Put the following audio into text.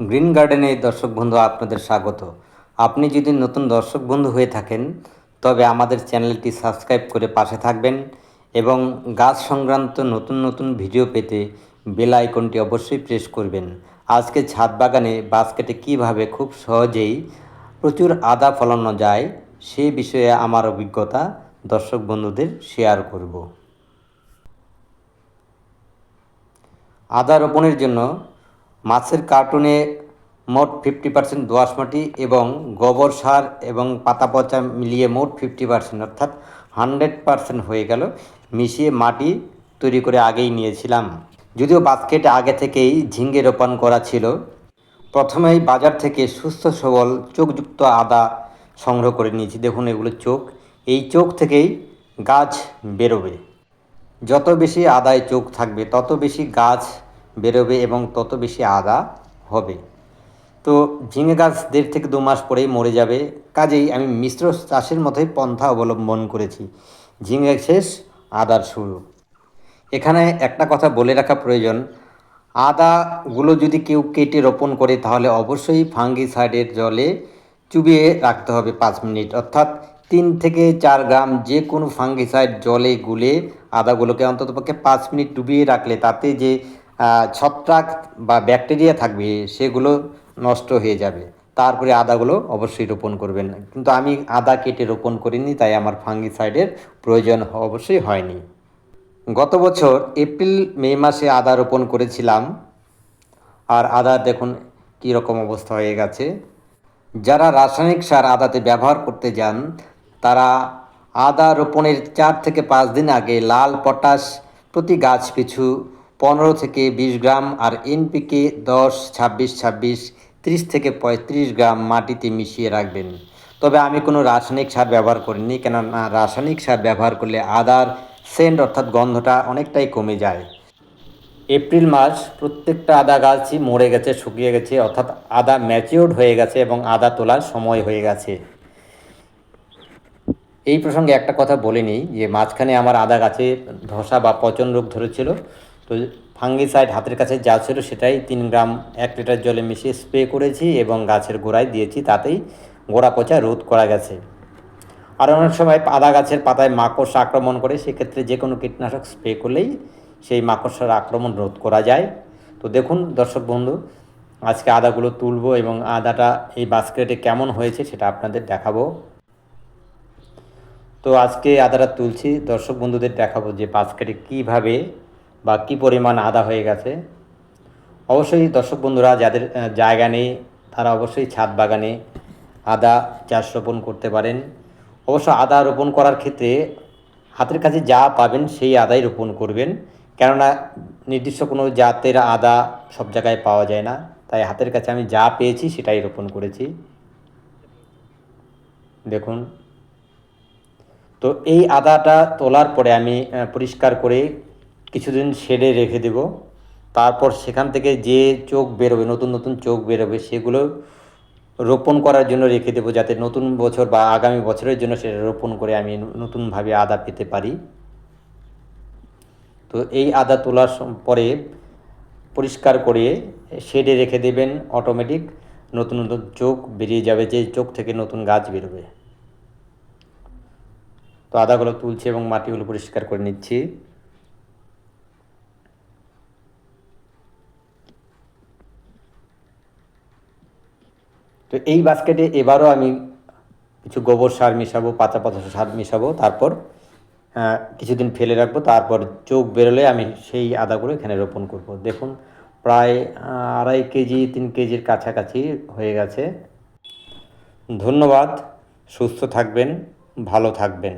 Green গার্ডেনে দর্শক বন্ধু আপনাদের স্বাগত। আপনি যদি নতুন দর্শক বন্ধু হয়ে থাকেন, তবে আমাদের চ্যানেলটি সাবস্ক্রাইব করে পাশে থাকবেন এবং গাছ সংক্রান্ত নতুন নতুন ভিডিও পেতে বেল আইকনটি অবশ্যই প্রেস করবেন। আজকে ছাদ বাগানে বাস্কেটে কীভাবে খুব সহজেই প্রচুর আদা ফলানো যায়, সে বিষয়ে আমার অভিজ্ঞতা দর্শক বন্ধুদের শেয়ার করব। আদা রোপণের জন্য মাছের কার্টুনে মোট ফিফটি পার্সেন্ট দোআঁশ মাটি এবং গোবর সার এবং পাতা পচা মিলিয়ে মোট ফিফটি পার্সেন্ট অর্থাৎ হান্ড্রেড পার্সেন্ট হয়ে গেল, মিশিয়ে মাটি তৈরি করে আগেই নিয়েছিলাম। যদিও বাস্কেটে আগে থেকেই ঝিঙ্গে রোপণ করা ছিল, প্রথমেই বাজার থেকে সুস্থ সবল চোখযুক্ত আদা সংগ্রহ করে নিয়েছি। দেখুন, এগুলো চোখ, এই চোখ থেকেই গাছ বেরোবে। যত বেশি আদায় চোখ থাকবে, তত বেশি গাছ বেরোবে এবং তত বেশি আদা হবে। তো ঝিঙে গাছ দেড় থেকে দু মাস পরেই মরে যাবে। কাজেই আমি মিশ্র চাষের মতোই পন্থা অবলম্বন করেছি। ঝিঙে শেষ, আদার শুরু। এখানে একটা কথা বলে রাখা প্রয়োজন। আদাগুলো যদি কেউ কেটে রোপণ করে, তাহলে অবশ্যই ফাঙ্গিসাইডের জলে চুবিয়ে রাখতে হবে পাঁচ মিনিট। অর্থাৎ তিন থেকে চার গ্রাম যে কোনো ফাঙ্গিসাইড জলে গুলে আদাগুলোকে অন্ততপক্ষে পাঁচ মিনিট ডুবিয়ে রাখলে, তাতে যে ছত্রাক বা ব্যাকটেরিয়া থাকবে, সেগুলো নষ্ট হয়ে যাবে। তারপরে আদাগুলো অবশ্যই রোপণ করবেন। কিন্তু আমি আদা কেটে রোপণ করিনি, তাই আমার ফাঙ্গিসাইডের প্রয়োজন অবশ্যই হয়নি। গত বছর এপ্রিল, মে মাসে আদা রোপণ করেছিলাম। আর আদা দেখুন কী রকম অবস্থা হয়ে গেছে। যারা রাসায়নিক সার আদাতে ব্যবহার করতে যান, তারা আদা রোপণের চার থেকে পাঁচ দিন আগে লাল, পটাশ প্রতি গাছ পিছু পনেরো থেকে বিশ গ্রাম আর এনপিকে দশ, ছাব্বিশ ছাব্বিশ, ত্রিশ থেকে পঁয়ত্রিশ গ্রাম মাটিতে মিশিয়ে রাখবেন। তবে আমি কোনো রাসায়নিক সার ব্যবহার করিনি, কেননা রাসায়নিক সার ব্যবহার করলে আদার সেন্ট অর্থাৎ গন্ধটা অনেকটাই কমে যায়। এপ্রিল মাস প্রত্যেকটা আদা গাছই মরে গেছে, শুকিয়ে গেছে, অর্থাৎ আদা ম্যাচিওর্ড হয়ে গেছে এবং আদা তোলার সময় হয়ে গেছে। এই প্রসঙ্গে একটা কথা বলে নিই, যে মাঝখানে আমার আদা গাছে ধসা বা পচন রোগ ধরেছিল তো ফাঙ্গিসাইড হাতের কাছে যা ছিল সেটাই তিন গ্রাম এক লিটার জলে মিশিয়ে স্প্রে করেছি এবং গাছের গোড়ায় দিয়েছি, তাতেই গোড়া পচা রোধ করা গেছে। আর অনেক সময় আদা গাছের পাতায় মাকড়সা আক্রমণ করে, সেক্ষেত্রে যে কোনো কীটনাশক স্প্রে করলেই সেই মাকড়সার আক্রমণ রোধ করা যায়। তো দেখুন দর্শক বন্ধু, আজকে আদাগুলো তুলবো এবং আদাটা এই বাস্কেটে কেমন হয়েছে সেটা আপনাদের দেখাবো। তো আজকে আদাটা তুলছি, দর্শক বন্ধুদের দেখাবো যে বাস্কেটে কীভাবে বা কী পরিমাণ আদা হয়ে গেছে? অবশ্যই দর্শক বন্ধুরা, যাদের জায়গা নেই, তারা অবশ্যই ছাদ বাগানে আদা চাষ রোপণ করতে পারেন। অবশ্য আদা রোপণ করার ক্ষেত্রে হাতের কাছে যা পাবেন সেই আদাই রোপণ করবেন। কেননা নির্দিষ্ট কোনো জাতের আদা সব জায়গায় পাওয়া যায় না। তাই হাতের কাছে আমি যা পেয়েছি সেটাই রোপণ করেছি। দেখুন। তো এই আদাটা তোলার পরে আমি পরিষ্কার করে কিছুদিন শেডে রেখে দেব। তারপর সেখান থেকে যে চোখ বেরোবে, নতুন নতুন চোখ বেরোবে, সেগুলো রোপণ করার জন্য রেখে দেবো যাতে নতুন বছর বা আগামী বছরের জন্য সেটা রোপণ করে আমি নতুনভাবে আদা পেতে পারি। তো এই আদা তোলার পরে পরিষ্কার করে শেডে রেখে দেবেন অটোমেটিক নতুন নতুন চোখ বেরিয়ে যাবে, যে চোখ থেকে নতুন গাছ বেরোবে। তো আদাগুলো তুলছি এবং মাটিগুলো পরিষ্কার করে নিচ্ছি। তো এই বাস্কেটে এবারও আমি কিছু গোবর সার মিশাবো, পাতা পাতা সার মিশাবো, তারপর কিছুদিন ফেলে রাখব, তারপর চোখ বেরোলে আমি সেই আদাগুলো এখানে রোপণ করব। দেখুন, প্রায় আড়াই কেজি, তিন কেজির কাছাকাছি হয়ে গেছে। ধন্যবাদ, সুস্থ থাকবেন, ভালো থাকবেন।